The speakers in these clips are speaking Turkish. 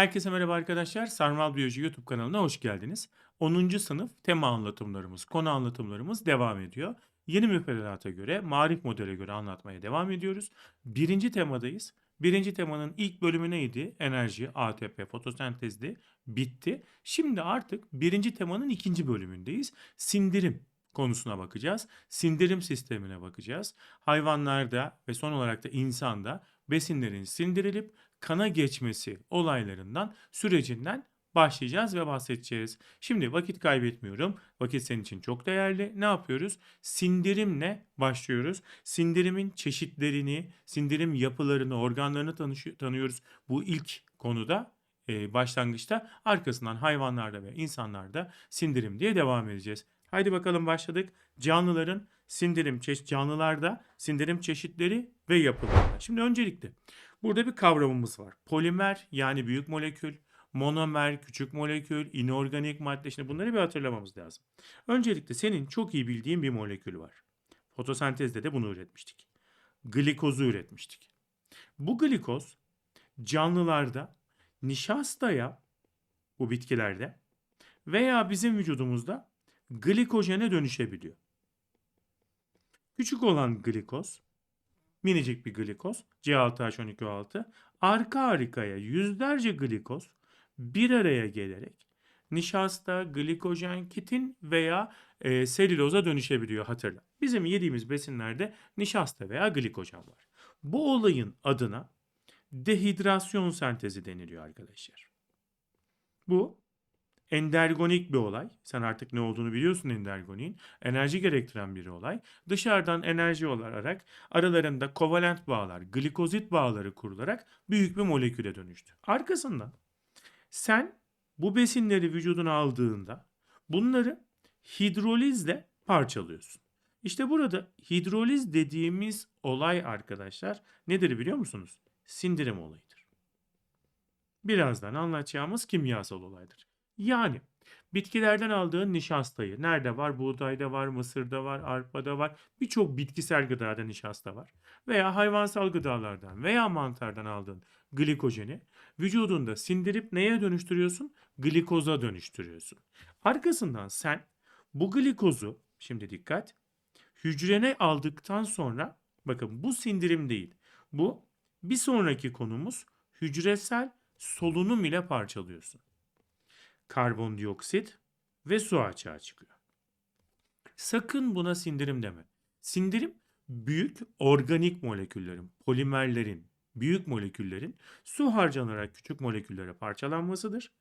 Herkese merhaba arkadaşlar. Sarmal Biyoloji YouTube kanalına hoş geldiniz. 10. sınıf tema anlatımlarımız, konu anlatımlarımız devam ediyor. Yeni müfredata göre, marif modele göre anlatmaya devam ediyoruz. Birinci temadayız. Birinci temanın ilk bölümü neydi? Enerji, ATP, fotosentezdi. Bitti. Şimdi artık birinci temanın ikinci bölümündeyiz. Sindirim konusuna bakacağız. Sindirim sistemine bakacağız. Hayvanlarda ve son olarak da insanda besinlerin sindirilip kana geçmesi olaylarından, sürecinden başlayacağız ve bahsedeceğiz. Şimdi vakit kaybetmiyorum. Vakit senin için çok değerli. Ne yapıyoruz? Sindirimle başlıyoruz. Sindirimin çeşitlerini, sindirim yapılarını, organlarını tanıyoruz. Bu ilk konuda e, başlangıçta arkasından hayvanlarda ve insanlarda sindirim diye devam edeceğiz. Haydi bakalım başladık. Canlıların sindirim çeşit canlılarda sindirim çeşitleri ve yapıları. Şimdi öncelikle burada bir kavramımız var. Polimer yani büyük molekül, monomer küçük molekül, inorganik madde. Şimdi bunları bir hatırlamamız lazım. Öncelikle senin çok iyi bildiğin bir molekül var. Fotosentezde de bunu üretmiştik. Glikozu üretmiştik. Bu glikoz canlılarda nişastaya bu bitkilerde veya bizim vücudumuzda glikojene dönüşebiliyor. Küçük olan glikoz, minicik bir glikoz, C6H12O6, arka arkaya yüzlerce glikoz bir araya gelerek nişasta, glikojen, kitin veya e, selüloza dönüşebiliyor hatırla. Bizim yediğimiz besinlerde nişasta veya glikojen var. Bu olayın adına dehidrasyon sentezi deniliyor arkadaşlar. Bu endergonik bir olay. Sen artık ne olduğunu biliyorsun endergoniğin. Enerji gerektiren bir olay. Dışarıdan enerji olarak aralarında kovalent bağlar, glikozit bağları kurularak büyük bir moleküle dönüştü. Arkasından sen bu besinleri vücuduna aldığında bunları hidrolizle parçalıyorsun. İşte burada hidroliz dediğimiz olay arkadaşlar nedir biliyor musunuz? Sindirim olayıdır. Birazdan anlatacağımız kimyasal olaydır. Yani bitkilerden aldığın nişastayı nerede var? Buğdayda var, mısırda var, arpada var. Birçok bitkisel gıdada nişasta var. Veya hayvansal gıdalardan veya mantardan aldığın glikojeni vücudunda sindirip neye dönüştürüyorsun? Glikoza dönüştürüyorsun. Arkasından sen bu glikozu şimdi dikkat hücrene aldıktan sonra bakın bu sindirim değil. Bu bir sonraki konumuz hücresel solunum ile parçalıyorsun karbondioksit ve su açığa çıkıyor. Sakın buna sindirim deme. Sindirim büyük organik moleküllerin, polimerlerin, büyük moleküllerin su harcanarak küçük moleküllere parçalanmasıdır.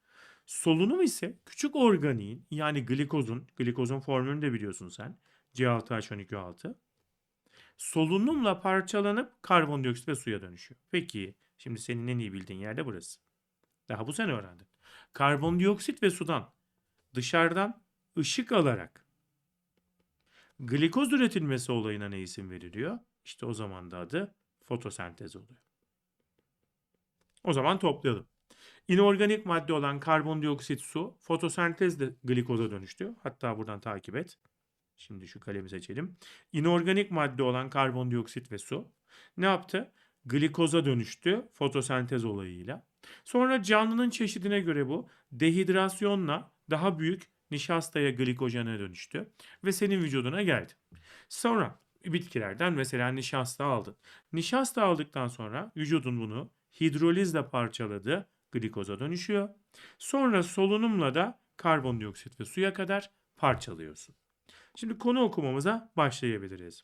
Solunum ise küçük organiğin yani glikozun, glikozun formülünü de biliyorsun sen. C6H12O6. Solunumla parçalanıp karbondioksit ve suya dönüşüyor. Peki şimdi senin en iyi bildiğin yerde burası. Daha bu sene öğrendin karbondioksit ve sudan dışarıdan ışık alarak glikoz üretilmesi olayına ne isim veriliyor? İşte o zaman da adı fotosentez oluyor. O zaman toplayalım. İnorganik madde olan karbondioksit su fotosentezle glikoza dönüştü. Hatta buradan takip et. Şimdi şu kalemi seçelim. İnorganik madde olan karbondioksit ve su ne yaptı? Glikoza dönüştü fotosentez olayıyla. Sonra canlının çeşidine göre bu dehidrasyonla daha büyük nişastaya glikojene dönüştü ve senin vücuduna geldi. Sonra bitkilerden mesela nişasta aldın. Nişasta aldıktan sonra vücudun bunu hidrolizle parçaladı, glikoza dönüşüyor. Sonra solunumla da karbondioksit ve suya kadar parçalıyorsun. Şimdi konu okumamıza başlayabiliriz.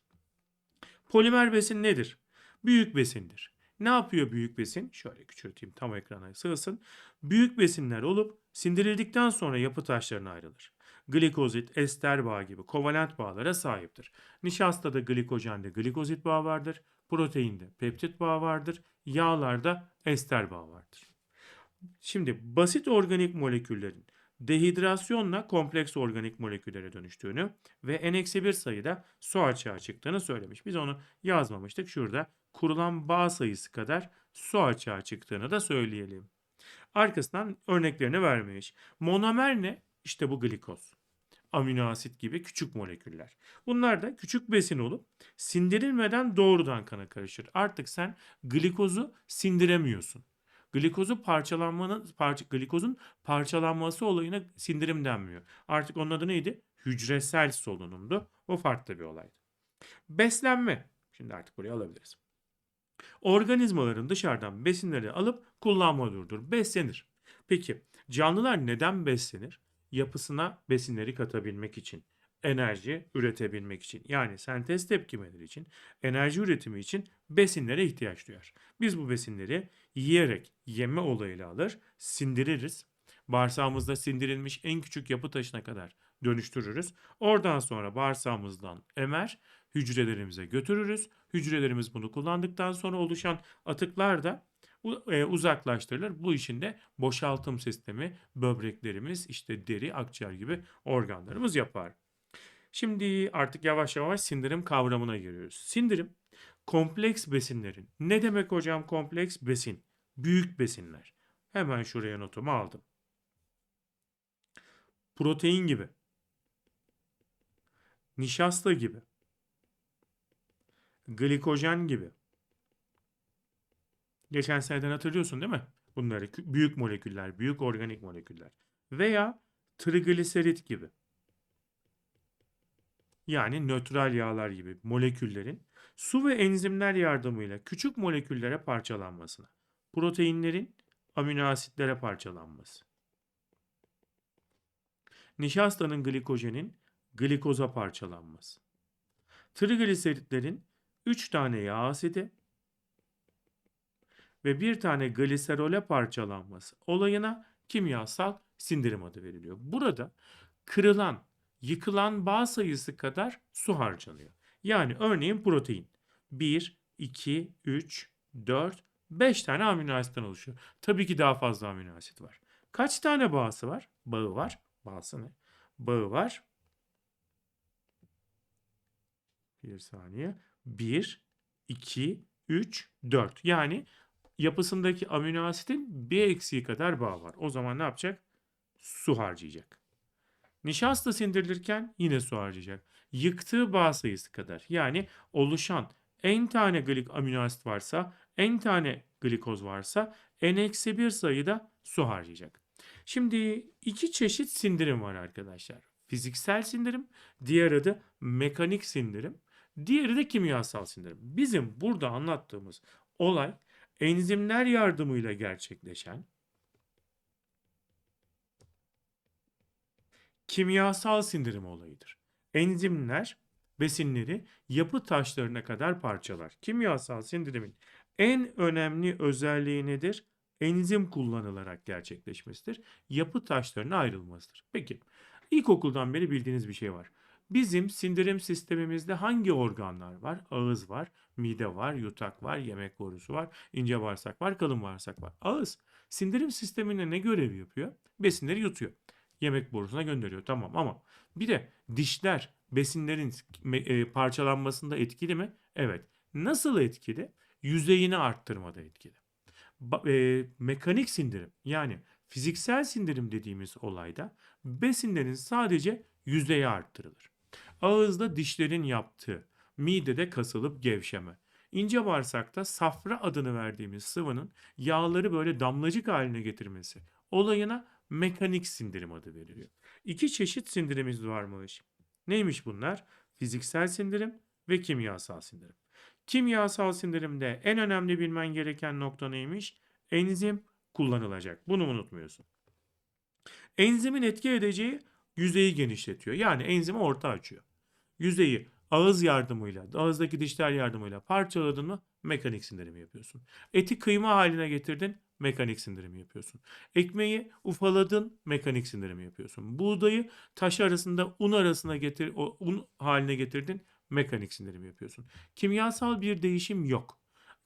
Polimer besin nedir? Büyük besindir. Ne yapıyor büyük besin? Şöyle küçülteyim tam ekrana sığsın. Büyük besinler olup sindirildikten sonra yapı taşlarına ayrılır. Glikozit, ester bağı gibi kovalent bağlara sahiptir. Nişastada glikojende glikozit bağı vardır. Proteinde peptit bağı vardır. Yağlarda ester bağı vardır. Şimdi basit organik moleküllerin dehidrasyonla kompleks organik moleküllere dönüştüğünü ve n-1 sayıda su açığa çıktığını söylemiş. Biz onu yazmamıştık. Şurada kurulan bağ sayısı kadar su açığa çıktığını da söyleyelim. Arkasından örneklerini vermiş. Monomer ne? İşte bu glikoz. Amino asit gibi küçük moleküller. Bunlar da küçük besin olup sindirilmeden doğrudan kana karışır. Artık sen glikozu sindiremiyorsun. glikozu parçalanmanın parça, glikozun parçalanması olayına sindirim denmiyor. Artık onun adı neydi? Hücresel solunumdu. O farklı bir olaydı. Beslenme. Şimdi artık buraya alabiliriz. Organizmaların dışarıdan besinleri alıp kullanma durdur. Beslenir. Peki canlılar neden beslenir? Yapısına besinleri katabilmek için, enerji üretebilmek için yani sentez tepkimeleri için, enerji üretimi için besinlere ihtiyaç duyar. Biz bu besinleri yiyerek yeme olayıyla alır, sindiririz. Bağırsağımızda sindirilmiş en küçük yapı taşına kadar dönüştürürüz. Oradan sonra bağırsağımızdan emer, hücrelerimize götürürüz. Hücrelerimiz bunu kullandıktan sonra oluşan atıklar da e, uzaklaştırılır. Bu işin de boşaltım sistemi, böbreklerimiz, işte deri, akciğer gibi organlarımız yapar. Şimdi artık yavaş yavaş sindirim kavramına giriyoruz. Sindirim kompleks besinlerin. Ne demek hocam kompleks besin? Büyük besinler. Hemen şuraya notumu aldım. Protein gibi. Nişasta gibi. Glikojen gibi. Geçen seneden hatırlıyorsun değil mi? Bunları büyük moleküller, büyük organik moleküller. Veya trigliserit gibi. Yani nötral yağlar gibi moleküllerin su ve enzimler yardımıyla küçük moleküllere parçalanmasına. Proteinlerin amino asitlere parçalanması. Nişastanın glikojenin glikoza parçalanması. Trigliseritlerin 3 tane yağ asidi ve bir tane gliserole parçalanması olayına kimyasal sindirim adı veriliyor. Burada kırılan, yıkılan bağ sayısı kadar su harcanıyor. Yani örneğin protein 1, 2, 3, 4, 5 tane amino asitten oluşuyor. Tabii ki daha fazla amino asit var. Kaç tane bağısı var? Bağı var. Bağısı ne? Bağı var. Bir saniye. 1, 2, 3, 4. Yani yapısındaki amino asitin bir eksiği kadar bağ var. O zaman ne yapacak? Su harcayacak. Nişasta sindirilirken yine su harcayacak. Yıktığı bağ sayısı kadar. Yani oluşan en tane glik amino asit varsa, en tane glikoz varsa n-1 sayıda su harcayacak. Şimdi iki çeşit sindirim var arkadaşlar. Fiziksel sindirim, diğer adı mekanik sindirim, diğeri de kimyasal sindirim. Bizim burada anlattığımız olay enzimler yardımıyla gerçekleşen kimyasal sindirim olayıdır. Enzimler besinleri yapı taşlarına kadar parçalar. Kimyasal sindirimin en önemli özelliği nedir? Enzim kullanılarak gerçekleşmesidir. Yapı taşlarına ayrılmasıdır. Peki ilkokuldan beri bildiğiniz bir şey var. Bizim sindirim sistemimizde hangi organlar var? Ağız var, mide var, yutak var, yemek borusu var, ince bağırsak var, kalın bağırsak var. Ağız sindirim sisteminde ne görev yapıyor? Besinleri yutuyor. Yemek borusuna gönderiyor tamam ama bir de dişler besinlerin e, parçalanmasında etkili mi? Evet. Nasıl etkili? Yüzeyini arttırmada etkili. E, mekanik sindirim yani fiziksel sindirim dediğimiz olayda besinlerin sadece yüzeyi arttırılır. Ağızda dişlerin yaptığı, midede kasılıp gevşeme. İnce bağırsakta safra adını verdiğimiz sıvının yağları böyle damlacık haline getirmesi. Olayına mekanik sindirim adı veriliyor. İki çeşit sindirimimiz varmış. Neymiş bunlar? Fiziksel sindirim ve kimyasal sindirim. Kimyasal sindirimde en önemli bilmen gereken nokta neymiş? Enzim kullanılacak. Bunu unutmuyorsun. Enzimin etki edeceği yüzeyi genişletiyor. Yani enzimi orta açıyor. Yüzeyi ağız yardımıyla, ağızdaki dişler yardımıyla parçaladın mı mekanik sindirim yapıyorsun. Eti kıyma haline getirdin, mekanik sindirim yapıyorsun. Ekmeği ufaladın, mekanik sindirim yapıyorsun. Buğdayı taş arasında un arasına getir, o un haline getirdin, mekanik sindirim yapıyorsun. Kimyasal bir değişim yok.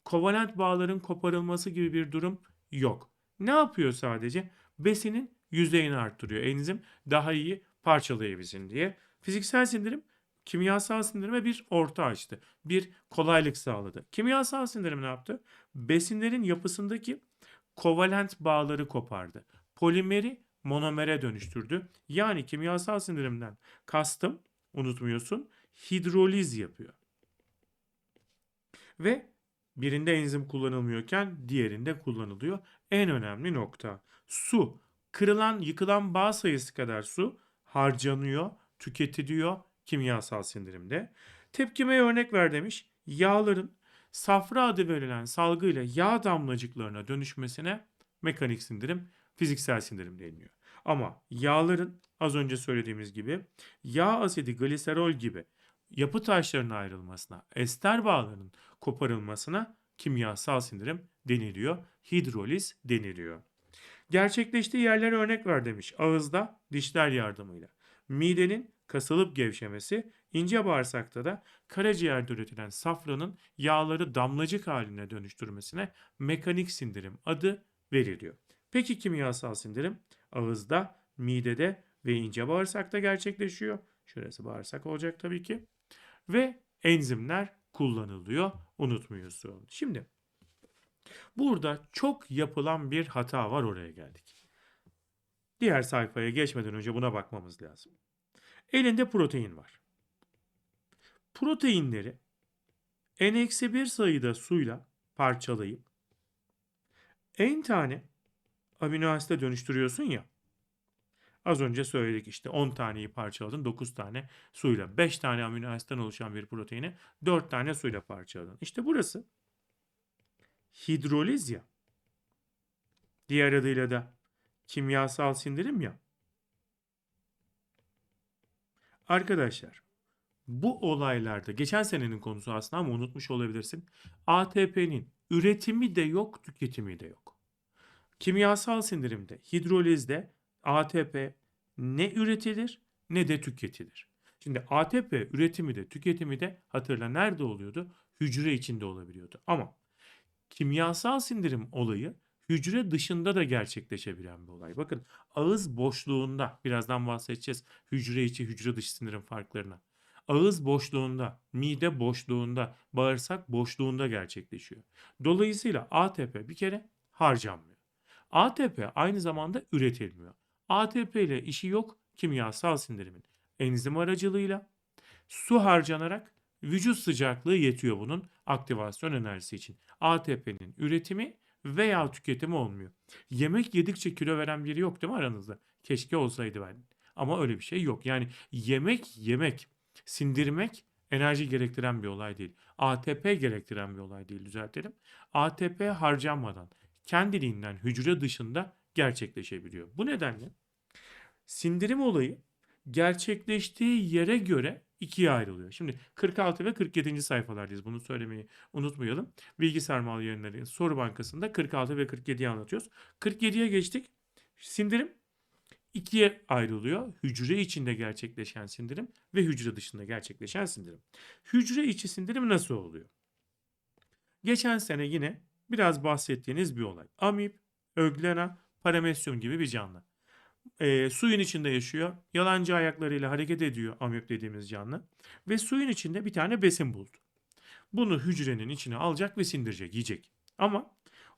Kovalent bağların koparılması gibi bir durum yok. Ne yapıyor sadece? Besinin yüzeyini arttırıyor. Enzim daha iyi parçalayabilsin diye. Fiziksel sindirim kimyasal sindirime bir orta açtı. Bir kolaylık sağladı. Kimyasal sindirim ne yaptı? Besinlerin yapısındaki kovalent bağları kopardı. Polimeri monomere dönüştürdü. Yani kimyasal sindirimden kastım unutmuyorsun hidroliz yapıyor. Ve birinde enzim kullanılmıyorken diğerinde kullanılıyor. En önemli nokta su. Kırılan, yıkılan bağ sayısı kadar su harcanıyor, tüketiliyor kimyasal sindirimde. Tepkimeye örnek ver demiş. Yağların safra adı verilen salgıyla yağ damlacıklarına dönüşmesine mekanik sindirim, fiziksel sindirim deniliyor. Ama yağların az önce söylediğimiz gibi yağ asidi, gliserol gibi yapı taşlarına ayrılmasına, ester bağlarının koparılmasına kimyasal sindirim deniliyor. Hidroliz deniliyor. Gerçekleştiği yerlere örnek ver demiş. Ağızda dişler yardımıyla. Midenin kasılıp gevşemesi, ince bağırsakta da karaciğerde üretilen safranın yağları damlacık haline dönüştürmesine mekanik sindirim adı veriliyor. Peki kimyasal sindirim ağızda, midede ve ince bağırsakta gerçekleşiyor. Şurası bağırsak olacak tabii ki. Ve enzimler kullanılıyor. Unutmuyorsun. Şimdi burada çok yapılan bir hata var oraya geldik. Diğer sayfaya geçmeden önce buna bakmamız lazım. Elinde protein var. Proteinleri n-1 sayıda suyla parçalayıp n tane amino asite dönüştürüyorsun ya. Az önce söyledik işte 10 taneyi parçaladın 9 tane suyla 5 tane amino asitten oluşan bir proteini 4 tane suyla parçaladın. İşte burası hidroliz ya. Diğer adıyla da kimyasal sindirim ya. Arkadaşlar bu olaylarda geçen senenin konusu aslında ama unutmuş olabilirsin. ATP'nin üretimi de yok, tüketimi de yok. Kimyasal sindirimde, hidrolizde ATP ne üretilir ne de tüketilir. Şimdi ATP üretimi de tüketimi de hatırla nerede oluyordu? Hücre içinde olabiliyordu. Ama kimyasal sindirim olayı hücre dışında da gerçekleşebilen bir olay. Bakın ağız boşluğunda birazdan bahsedeceğiz hücre içi hücre dışı sindirim farklarına. Ağız boşluğunda, mide boşluğunda, bağırsak boşluğunda gerçekleşiyor. Dolayısıyla ATP bir kere harcanmıyor. ATP aynı zamanda üretilmiyor. ATP ile işi yok kimyasal sindirimin. Enzim aracılığıyla su harcanarak vücut sıcaklığı yetiyor bunun aktivasyon enerjisi için. ATP'nin üretimi veya tüketimi olmuyor. Yemek yedikçe kilo veren biri yok değil mi aranızda? Keşke olsaydı ben. Ama öyle bir şey yok. Yani yemek yemek, sindirmek enerji gerektiren bir olay değil. ATP gerektiren bir olay değil düzeltelim. ATP harcanmadan kendiliğinden hücre dışında gerçekleşebiliyor. Bu nedenle sindirim olayı gerçekleştiği yere göre ikiye ayrılıyor. Şimdi 46 ve 47. sayfalardayız. Bunu söylemeyi unutmayalım. Bilgi Sarmal Yayınları Soru Bankası'nda 46 ve 47'yi anlatıyoruz. 47'ye geçtik. Sindirim ikiye ayrılıyor. Hücre içinde gerçekleşen sindirim ve hücre dışında gerçekleşen sindirim. Hücre içi sindirim nasıl oluyor? Geçen sene yine biraz bahsettiğiniz bir olay. Amip, öglena, paramesyum gibi bir canlı. E, suyun içinde yaşıyor. Yalancı ayaklarıyla hareket ediyor amip dediğimiz canlı. Ve suyun içinde bir tane besin buldu. Bunu hücrenin içine alacak ve sindirecek, yiyecek. Ama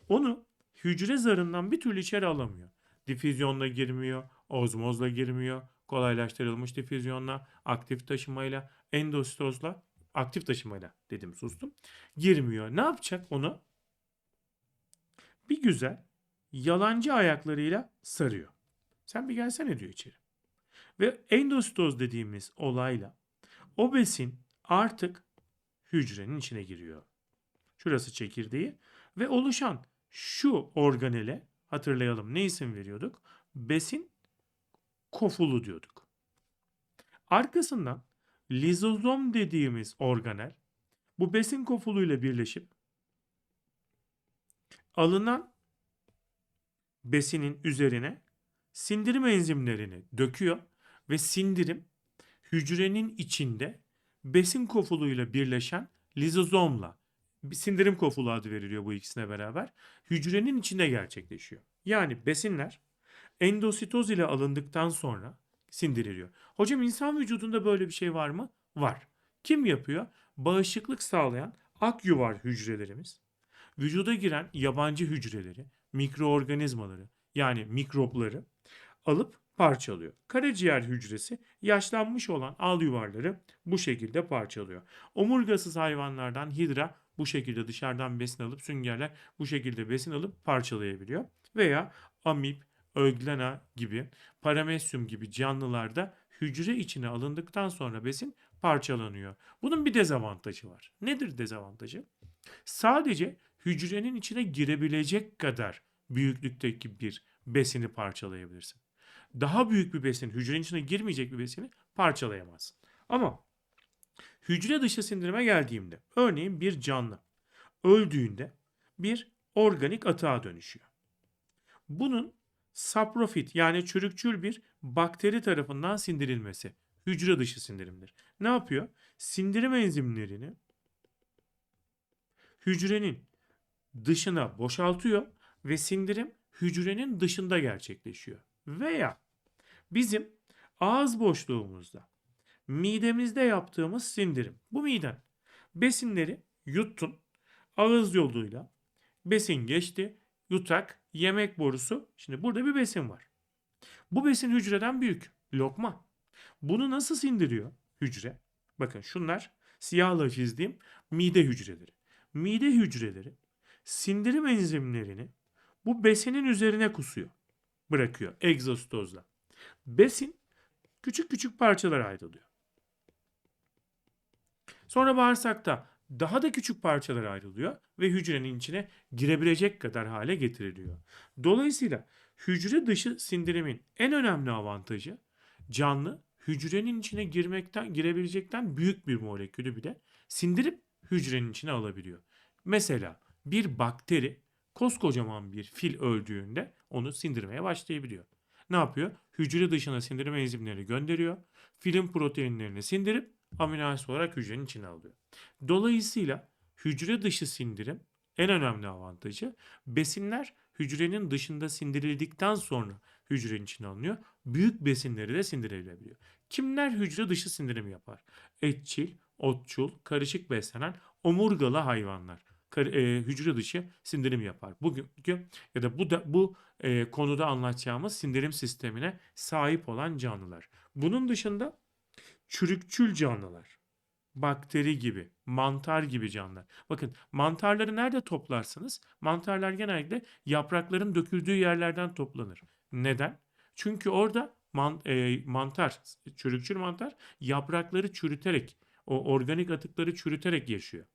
onu hücre zarından bir türlü içeri alamıyor. Difüzyonla girmiyor, ozmozla girmiyor, kolaylaştırılmış difüzyonla, aktif taşımayla, endositozla, aktif taşımayla dedim sustum. Girmiyor. Ne yapacak onu? Bir güzel yalancı ayaklarıyla sarıyor. Sen bir gelsene diyor içeri. Ve endositoz dediğimiz olayla o besin artık hücrenin içine giriyor. Şurası çekirdeği ve oluşan şu organele hatırlayalım ne isim veriyorduk? Besin kofulu diyorduk. Arkasından lizozom dediğimiz organel bu besin kofuluyla birleşip alınan besinin üzerine sindirim enzimlerini döküyor ve sindirim hücrenin içinde besin kofuluyla birleşen lizozomla sindirim kofulu adı veriliyor bu ikisine beraber hücrenin içinde gerçekleşiyor. Yani besinler endositoz ile alındıktan sonra sindiriliyor. Hocam insan vücudunda böyle bir şey var mı? Var. Kim yapıyor? Bağışıklık sağlayan akyuvar hücrelerimiz, vücuda giren yabancı hücreleri, mikroorganizmaları yani mikropları alıp parçalıyor. Karaciğer hücresi yaşlanmış olan al yuvarları bu şekilde parçalıyor. Omurgasız hayvanlardan hidra bu şekilde dışarıdan besin alıp süngerler bu şekilde besin alıp parçalayabiliyor. Veya amip, öglena gibi, paramesyum gibi canlılarda hücre içine alındıktan sonra besin parçalanıyor. Bunun bir dezavantajı var. Nedir dezavantajı? Sadece hücrenin içine girebilecek kadar büyüklükteki bir besini parçalayabilirsin. Daha büyük bir besin, hücrenin içine girmeyecek bir besini parçalayamazsın. Ama hücre dışı sindirime geldiğimde, örneğin bir canlı öldüğünde bir organik atığa dönüşüyor. Bunun saprofit yani çürükçül bir bakteri tarafından sindirilmesi hücre dışı sindirimdir. Ne yapıyor? Sindirim enzimlerini hücrenin dışına boşaltıyor ve sindirim hücrenin dışında gerçekleşiyor. Veya bizim ağız boşluğumuzda midemizde yaptığımız sindirim. Bu miden besinleri yuttun ağız yoluyla besin geçti yutak yemek borusu. Şimdi burada bir besin var. Bu besin hücreden büyük. Lokma. Bunu nasıl sindiriyor hücre? Bakın şunlar siyahla çizdiğim mide hücreleri. Mide hücreleri sindirim enzimlerini bu besinin üzerine kusuyor. Bırakıyor egzostozla. Besin küçük küçük parçalara ayrılıyor. Sonra bağırsakta daha da küçük parçalara ayrılıyor ve hücrenin içine girebilecek kadar hale getiriliyor. Dolayısıyla hücre dışı sindirimin en önemli avantajı canlı hücrenin içine girmekten girebilecekten büyük bir molekülü bile sindirip hücrenin içine alabiliyor. Mesela bir bakteri koskocaman bir fil öldüğünde onu sindirmeye başlayabiliyor. Ne yapıyor? Hücre dışına sindirim enzimleri gönderiyor. Filin proteinlerini sindirip amino asit olarak hücrenin içine alıyor. Dolayısıyla hücre dışı sindirim en önemli avantajı besinler hücrenin dışında sindirildikten sonra hücrenin içine alınıyor. Büyük besinleri de sindirilebiliyor. Kimler hücre dışı sindirim yapar? Etçil, otçul, karışık beslenen omurgalı hayvanlar hücre dışı sindirim yapar. Bugünkü ya da bu da bu e, konuda anlatacağımız sindirim sistemine sahip olan canlılar. Bunun dışında çürükçül canlılar, bakteri gibi, mantar gibi canlılar. Bakın mantarları nerede toplarsınız? Mantarlar genellikle yaprakların döküldüğü yerlerden toplanır. Neden? Çünkü orada man, e, mantar, çürükçül mantar yaprakları çürüterek, o organik atıkları çürüterek yaşıyor.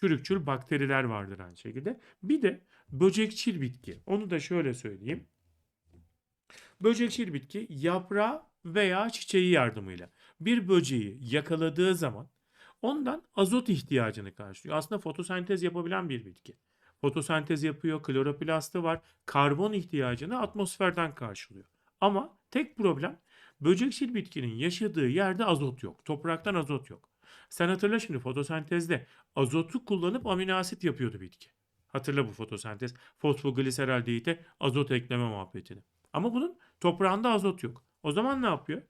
Çürükçül bakteriler vardır aynı şekilde. Bir de böcekçil bitki. Onu da şöyle söyleyeyim. Böcekçil bitki yaprağı veya çiçeği yardımıyla bir böceği yakaladığı zaman ondan azot ihtiyacını karşılıyor. Aslında fotosentez yapabilen bir bitki. Fotosentez yapıyor, kloroplastı var. Karbon ihtiyacını atmosferden karşılıyor. Ama tek problem böcekçil bitkinin yaşadığı yerde azot yok. Topraktan azot yok. Sen hatırla şimdi fotosentezde azotu kullanıp amino asit yapıyordu bitki. Hatırla bu fotosentez. Fosfogliseraldehite azot ekleme muhabbetini. Ama bunun toprağında azot yok. O zaman ne yapıyor?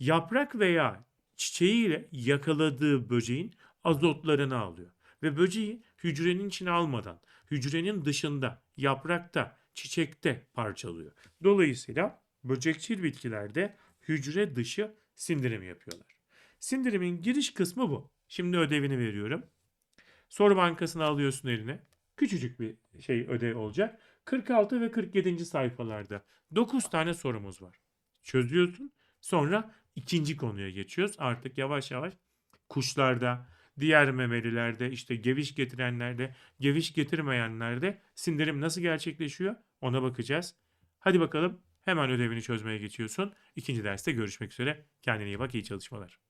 Yaprak veya çiçeğiyle yakaladığı böceğin azotlarını alıyor. Ve böceği hücrenin içine almadan hücrenin dışında, yaprakta, çiçekte parçalıyor. Dolayısıyla böcekçil bitkilerde hücre dışı sindirim yapıyorlar. Sindirimin giriş kısmı bu. Şimdi ödevini veriyorum. Soru bankasını alıyorsun eline. Küçücük bir şey ödev olacak. 46 ve 47. sayfalarda 9 tane sorumuz var. Çözüyorsun. Sonra ikinci konuya geçiyoruz. Artık yavaş yavaş kuşlarda, diğer memelilerde, işte geviş getirenlerde, geviş getirmeyenlerde sindirim nasıl gerçekleşiyor ona bakacağız. Hadi bakalım hemen ödevini çözmeye geçiyorsun. İkinci derste görüşmek üzere. Kendine iyi bak, iyi çalışmalar.